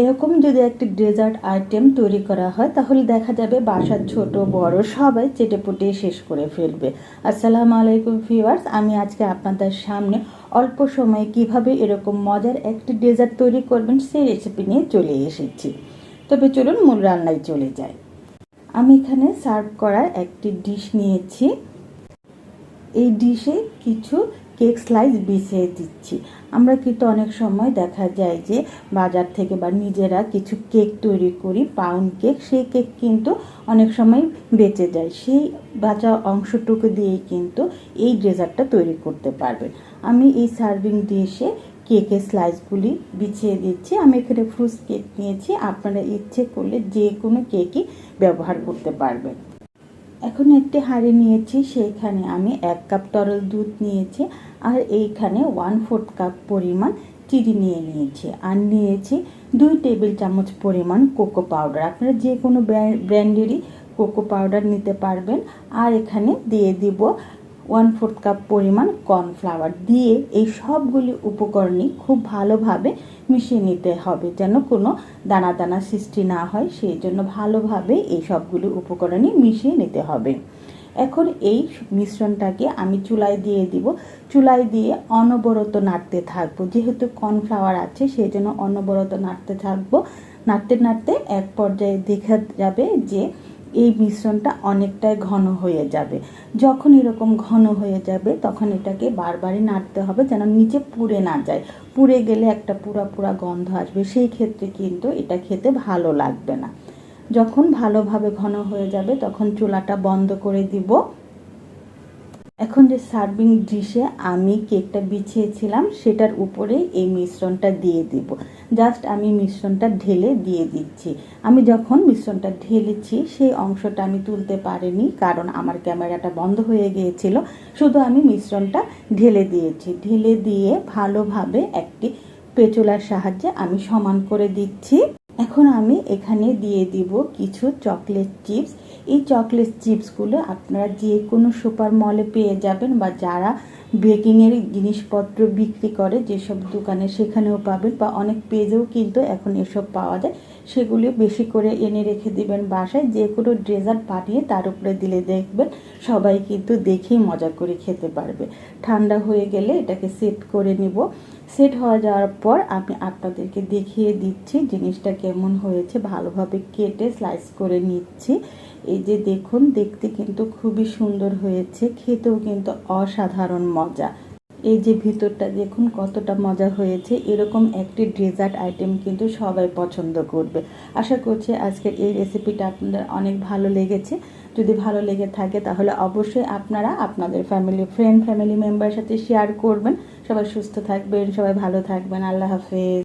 এরকম যদি একটি ডেজার্ট আইটেম তৈরি করা হয়, তাহলে দেখা যাবে বাসার ছোট, বড় সবাই চেটেপুটে শেষ করে ফেলবে। আসসালামু আলাইকুম ভিউয়ার্স, আমি আজকে আপনাদের সামনে অল্প সময়ে কীভাবে এরকম মজার একটি ডেজার্ট তৈরি করবেন সেই রেসিপি নিয়ে চলে এসেছি। তবে চলুন মূল রান্নায় চলে যাই। আমি এখানে সার্ভ করার একটি ডিশ নিয়েছি। এই ডিশে কিছু কেক স্লাইস বিছিয়ে দিচ্ছি। আমরা কিন্তু অনেক সময় দেখা যায় যে বাজার থেকে বা নিজেরা কিছু কেক তৈরি করি পাউন্ড কেক সেই কেক কিন্তু অনেক সময় বেঁচে যায়। সেই বাঁচা অংশটুকু দিয়েই কিন্তু এই ডেজার্টটা তৈরি করতে পারবেন। আমি এই সার্ভিং ডিশে কেকের স্লাইসগুলি বিছিয়ে দিচ্ছি। আমি এখানে ফ্রুট কেক নিয়েছি। আপনারা ইচ্ছে করলে যে কোনো কেকই ব্যবহার করতে পারবেন। এখন একটি হাঁড়ি নিয়েছি, সেইখানে আমি এক কাপ তরল দুধ নিয়েছি আর এইখানে ওয়ান ফোর্থ কাপ পরিমাণ চিনি নিয়ে নিয়েছি আর নিয়েছি দুই টেবিল চামচ পরিমাণ কোকো পাউডার আপনারা যে কোনো ব্র্যান্ডেরই কোকো পাউডার নিতে পারবেন। আর এখানে দিয়ে দিব ওয়ান ফোর্থ কাপ পরিমাণ কর্নফ্লাওয়ার দিয়ে এই সবগুলি উপকরণই খুব ভালোভাবে মিশিয়ে নিতে হবে যেন কোনো দানা দানা সৃষ্টি না হয়, সেই জন্য ভালোভাবে এই সবগুলি উপকরণই মিশিয়ে নিতে হবে। এখন এই মিশ্রণটাকে আমি চুলায় দিয়ে দিব। চুলায় দিয়ে অনবরত নাড়তে থাকব। যেহেতু কর্নফ্লাওয়ার আছে, সেই জন্য অনবরত নাড়তে থাকব। নাড়তে নাড়তে এক পর্যায়ে দেখা যাবে যে এই মিশ্রণটা অনেকটাই ঘন হয়ে যাবে। যখন এরকম ঘন হয়ে যাবে, তখন এটাকে বারবারই নাড়তে হবে যেন নিচে পুড়ে না যায়। পুড়ে গেলে একটা পুরা পুরা গন্ধ আসবে, সেই ক্ষেত্রে কিন্তু এটা খেতে ভালো লাগবে না। যখন ভালোভাবে ঘন হয়ে যাবে, তখন চুলাটা বন্ধ করে দিব। এখন যে সার্ভিং ডিশে আমি কেকটা বিছিয়েছিলাম, সেটার উপরে এই মিশ্রণটা দিয়ে দিব। জাস্ট আমি মিশ্রণটা ঢেলে দিয়ে দিচ্ছি। আমি যখন মিশ্রণটা ঢেলেছি, সেই অংশটা আমি তুলতে পারিনি, কারণ আমার ক্যামেরাটা বন্ধ হয়ে গিয়েছিল। শুধু আমি মিশ্রণটা ঢেলে দিয়েছি। ঢেলে দিয়ে ভালোভাবে একটি পেচুলার সাহায্যে আমি সমান করে দিচ্ছি। এখন আমি এখানে দিয়ে দিব কিছু চকলেট চিপস এই চকলেট চিপসগুলো আপনারা যে কোনো সুপার মলে পেয়ে যাবেন বা যারা বেকিংয়ের জিনিসপত্র বিক্রি করে, যেসব দোকানে সেখানেও পাবেন বা অনেক পেজেও কিন্তু এখন এসব পাওয়া যায়, সেগুলি বেশি করে এনে রেখে দিবেন বাসায়। যে কোনো ড্রেজার্ট পাঠিয়ে তার উপরে দিলে দেখবেন সবাই কিন্তু দেখেই মজা করে খেতে পারবে। ঠান্ডা হয়ে গেলে এটাকে সেট করে নিব। সেট হয়ে যাওয়ার পর আমি আপনাদেরকে দেখিয়ে দিচ্ছি জিনিসটা কেমন হয়েছে। ভালোভাবে কেটে স্লাইস করে নিচ্ছি। এই যে দেখুন, দেখতে কিন্তু খুবই সুন্দর হয়েছে। খেতেও কিন্তু অসাধারণ মজা। এই যে ভিতরটা দেখুন, কতটা মজা হয়েছে। এরকম একটি ডেজার্ট আইটেম কিন্তু সবাই পছন্দ করবে। আশা করছি আজকের এই রেসিপিটা আপনাদের অনেক ভালো লেগেছে। যদি ভালো লেগে থাকে তাহলে অবশ্যই আপনারা আপনাদের ফ্যামিলি ফ্রেন্ড ফ্যামিলি মেম্বারের সাথে শেয়ার করবেন। সবাই সুস্থ থাকবেন, সবাই ভালো থাকবেন। আল্লাহ হাফেজ।